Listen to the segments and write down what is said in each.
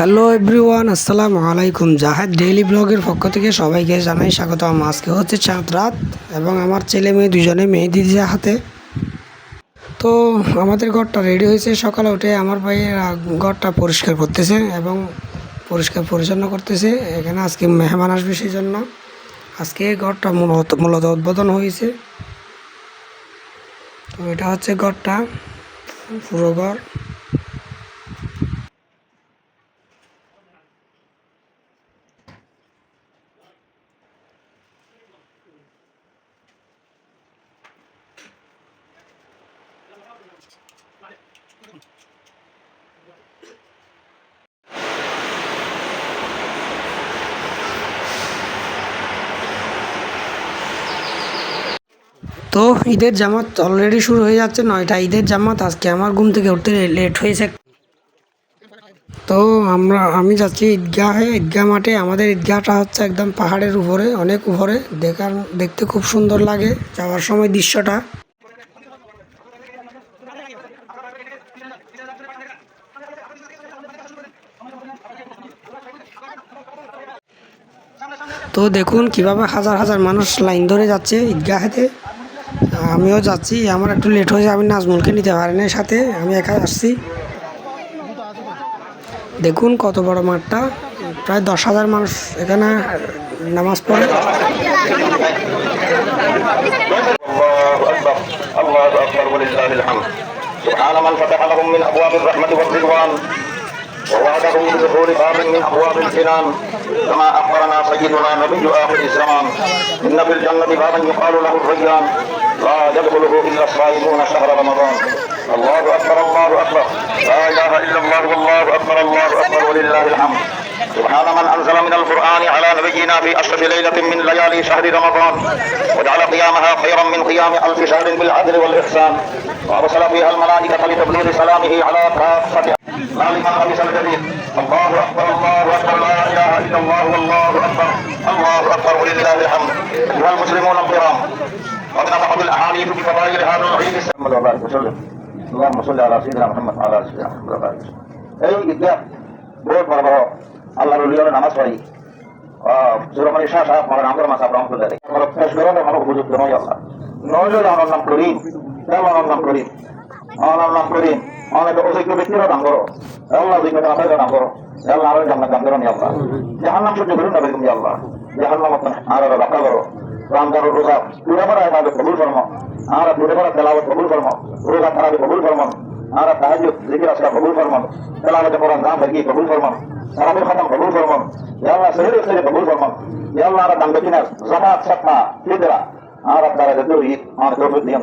Hello everyone, আসসালামু আলাইকুম। Zahed daily ব্লগের পক্ষ থেকে সবাইকে জানাই স্বাগত আজকে হচ্ছে চাঁদ রাত এবং আমার ছেলে মেয়ে দুজনে মেহেদি দিয়ে হাতে। তো আমাদের ঘরটা রেডি হয়েছে। সকালে উঠে আমার ভাইয়ের ঘরটা পরিষ্কার করতেছে এবং পরিষ্কার পরিচ্ছন্ন করতেছে। এখানে আজকে মেহমান আসবে সেই জন্য আজকে ঘরটা মূলত মূলত উদ্বোধন হয়েছে। তো এটা হচ্ছে ঘরটা, পুরো ঘর। তো ঈদের জামাত অলরেডি শুরু হয়ে যাচ্ছে, নয়টা ঈদের জামাত। আজকে আমার ঘুম থেকে উঠতে লেট হয়েছে। তো আমরা, আমি যাচ্ছি ঈদগাহে। ঈদগাহ মাঠে আমাদের ঈদগাহটা হচ্ছে একদম পাহাড়ের উপরে, অনেক উপরে। দেখার, দেখতে খুব সুন্দর লাগে। যাওয়ার সময় দৃশ্যটা। তো দেখুন কীভাবে হাজার হাজার মানুষ লাইন ধরে যাচ্ছে ঈদগাহেতে। আমিও যাচ্ছি আমার একটু লেট হয়েছে আমি নাজমুলকে নিতে পারি না সাথে আমি একা আসছি দেখুন কত বড় মাঠটা প্রায় দশ হাজার মানুষ এখানে নামাজ পড়ে الله اكبر الله اكبر ولله الحمد سبحان من فتح لهم من ابواب الرحمه والرضوان ووعدهم بدخول باب من ابواب الجنان كما اخبرنا سيدنا نبي اخر الزمان ان في الجنه بابا يقال له الريان لا يدخله الا الصائمون شهر رمضان الله اكبر الله اكبر لا اله الا الله والله اكبر الله اكبر ولله الحمد سبحان من انزل من القران على نبينا في اشرف ليله من ليالي شهر رمضان وجعل قيامها خيرا من قيام الف شهر بالعدل والاحسان وارسل فيها الملائكه لتبليغ سلامه على كافه لا لمن لبس الجديد الله اكبر الله اكبر لا اله الا الله والله اكبر الله اكبر ولله الحمد ايها المسلمون الكرام وقد نطقت الاحاديث بفضائل هذا العيد محمد وبارك وسلم اللهم صل على سيدنا محمد وعلى ال سيدنا محمد وبارك وسلم এই ঈদগাহ বহুত বড় বড় আল্লাহর উলিয়ার নামাজ পড়ি জোরমানি শাহ সাহেব আমার আমর মাসা রহমতুল্লাহ আমার ফেস করো না আমার উপযুক্ত নয় আল্লাহ নজর আমার নাম করিম কেমন আমার নাম করিম আমার নাম করিম অনেক অযোগ্য ব্যক্তিরা দাম করো। আল্লাহ অযোগ্যতা না থাকলে দাম করো। আল্লাহ আরও জান্নাত দাম করো আল্লাহ। জাহান নাম সহ্য করুন না বেগুন আল্লাহ। জাহান নাম আর রক্ষা করো। রামদার ইবাদত কবুল ফরমো আর দিন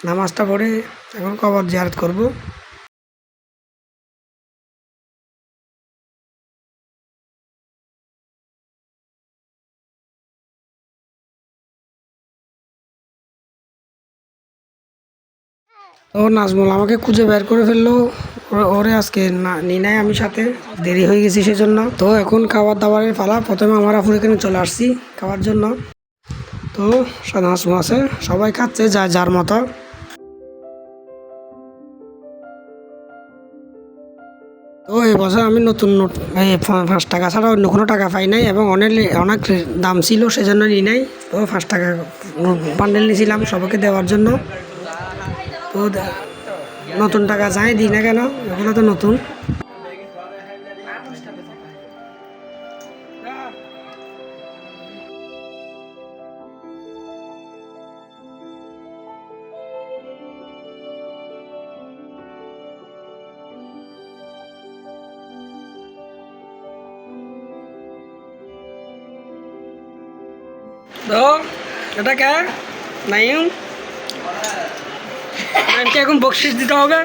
নামাজটা পড়ে এখন কবর জিয়ারত করব। ও নাজমুল, আমাকে খুঁজে বের করে ফেলল। ওরে আজকে না নি নাই আমি সাথে। দেরি হয়ে গেছি সেজন্য। তো এখন খাবার দাবারের পালা। প্রথমে আমার আপুর এখানে চলে আসছি খাওয়ার জন্য। তো নাজমুল আছে। সবাই খাচ্ছে যা যার মতো। বছর আমি নতুন নোট, এই পাঁচ টাকা ছাড়া অন্য কোনো টাকা পাই নাই এবং অনেক অনেক দাম ছিল সেজন্য নিই নাই। তো পাঁচ টাকা বান্ডেল নিয়েছিলাম সবাইকে দেওয়ার জন্য। তো নতুন টাকা যাই দিই না কেন, এগুলো তো নতুন। তো এটা কে নাইম নাইমকে এখন বকশিস দিতে হবে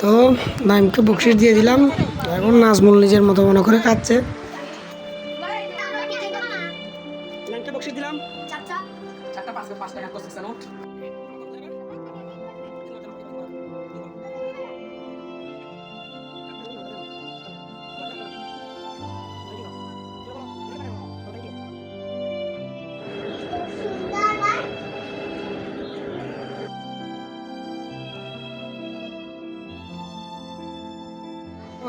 তো নাইমকে বকশিস দিয়ে দিলাম এখন নাজমুল নিজের মতো মনে করে খাচ্ছে দিলাম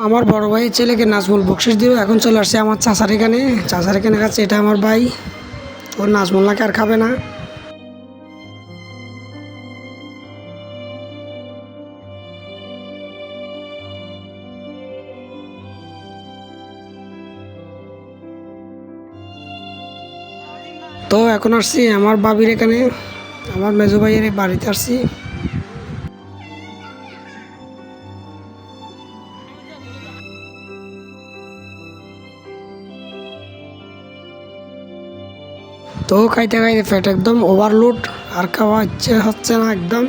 আমার বড় ভাইয়ের ছেলেকে নাজমুল বকশিস দিল এখন চলে আসছে আমার চাচার এখানে। চাচার এখানে কাছে এটা আমার ভাই। ওর নাজমুল নাকি আর খাবে না। তো এখন আসছি আমার বাবির এখানে। আমার মেজো ভাইয়ের বাড়িতে আসছি। তো খাইতে খাইতে ফ্যাট একদম ওভারলোড আর খাওয়া ইচ্ছে হচ্ছে না একদম।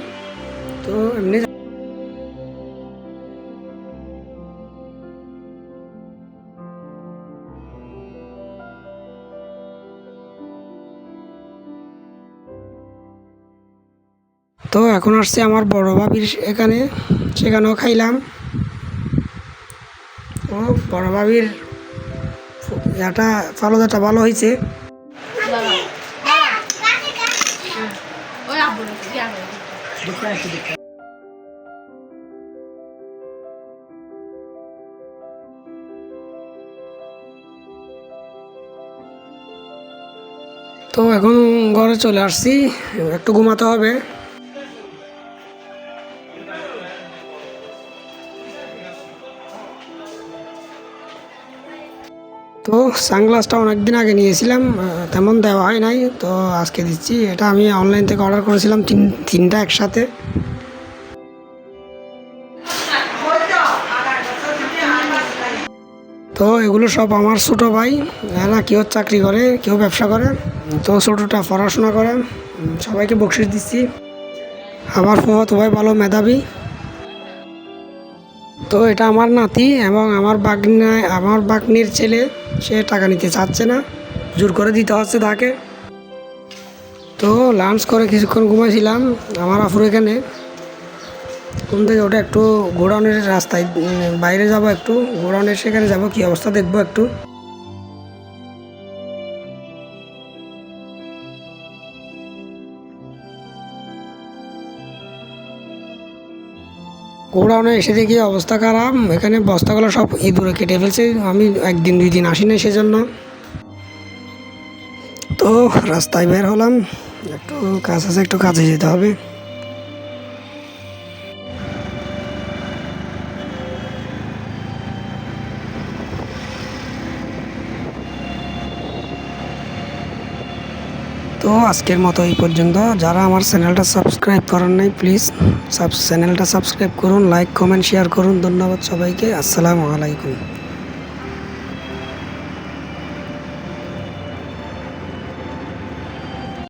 তো এমনি তো এখন আসছে আমার বড় ভাবির এখানে, সেখানেও খাইলাম। ও বড় ভাবির এটা ফালুদাটা ভালো হয়েছে তো এখন ঘরে চলে আসছি একটু ঘুমাতে হবে। তো সানগ্লাসটা অনেকদিন আগে নিয়েছিলাম তেমন দেওয়া হয় নাই, তো আজকে দিচ্ছি। এটা আমি অনলাইন থেকে অর্ডার করেছিলাম তিন, তিনটা একসাথে। তো এগুলো সব আমার ছোটো ভাই, এরা কেউ চাকরি করে, কেউ ব্যবসা করে, তো ছোটোটা পড়াশোনা করে সবাইকে বকশিস দিচ্ছি। আমার ফুফাতো ভাই ভালো মেধাবী। তো এটা আমার নাতি এবং আমার বাগনায় আমার বাগনির ছেলে, সে টাকা নিতে চাচ্ছে না। জোর করে দিতে হচ্ছে তাকে। তো লাঞ্চ করে কিছুক্ষণ ঘুমাইছিলাম, আমার আফুর এখানে। ঘুম থেকে ওটা একটু গোডাউনের রাস্তায় বাইরে যাব একটু। গোডাউনের সেখানে যাব, কি অবস্থা দেখব একটু। গোডাউনে এসে দেখি অবস্থা খারাপ। এখানে বস্তাগুলো সব ইঁদুরে কেটে ফেলছে। আমি একদিন, দুই দিন আসি না সেজন্য। তো রাস্তায় বের হলাম। একটু কাজ আছে, একটু কাজে যেতে হবে। তো আজকের মতো এই পর্যন্ত। যারা আমার চ্যানেলটা সাবস্ক্রাইব করেন নাই প্লিজ সাব চ্যানেলটা সাবস্ক্রাইব করুন লাইক কমেন্ট শেয়ার করুন। ধন্যবাদ সবাইকে। আসসালামু আলাইকুম।